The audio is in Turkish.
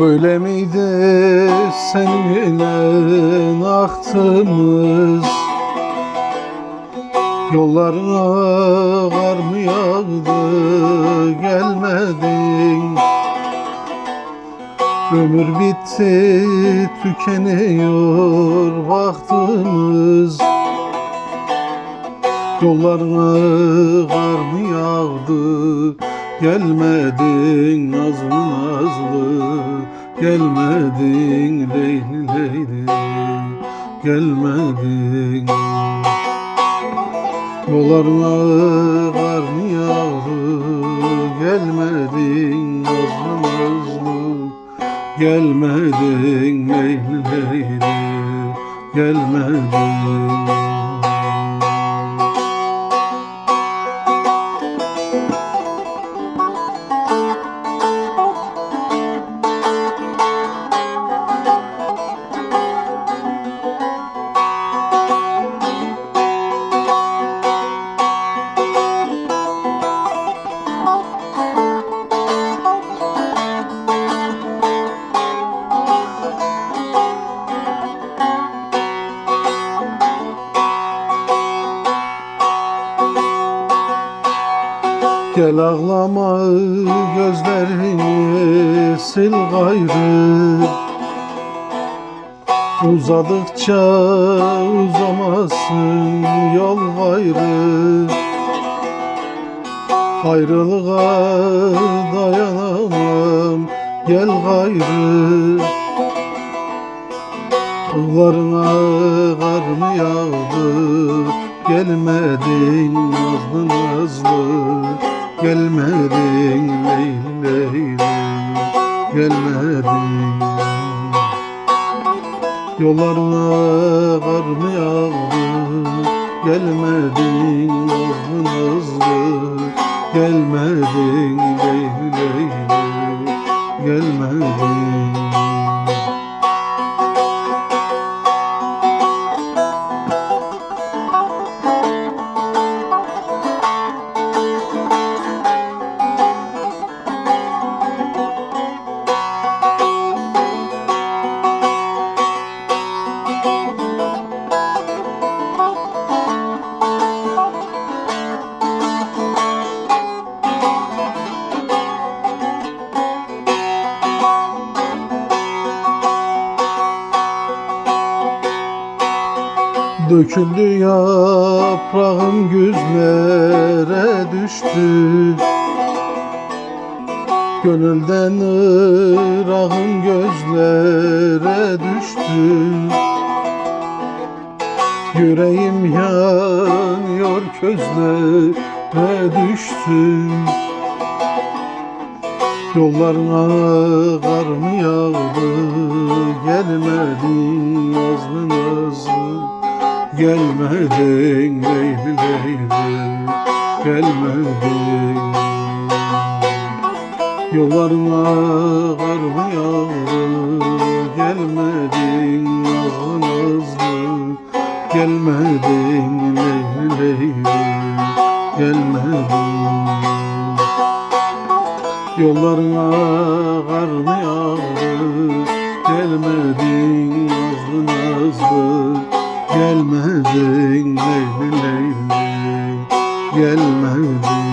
Böyle miydi seninle aktığımız Yollarına kar mı yağdı gelmedin? Ömür bitti tükeniyor vaktimiz Yollarına kar mı yağdı Gelmedin nazlı nazlı Gelmedin leyli leyli. Gelmedin. Yollarına kar mı yağdı Gelmedin nazlı nazlı. Gelmedin leyli leyli Gelmedin Gel ağlama gözlerini sil gayrı. Uzadıkça uzamasın yol gayrı. Ayrılığa dayanamam gel gayrı. Kıllarına kar mı yağdı Gelmedin nazlı nazlı Gelmedin leyli leyli Gelmedin. Yollarına kar mı yağdı Gelmedin nazlı nazlı Gelmedin leyli leyli Gelmedin Döküldü yaprağım güzlere düştü. Gönülden ırağım gözlere düştü. Yüreğim yanıyor közlere düştü. Yollarına kar mı yağdı Gelmedin nazlı nazlı Gelmedin leyli leyli Gelmedin Yollarına kar mı yağdı Gelmedin nazlı nazlı Gelmedin leyli leyli Gelmedin Yollarına kar mı yağdı Gelmedin nazlı nazlı Gelmedin leyli leyli Gelmedin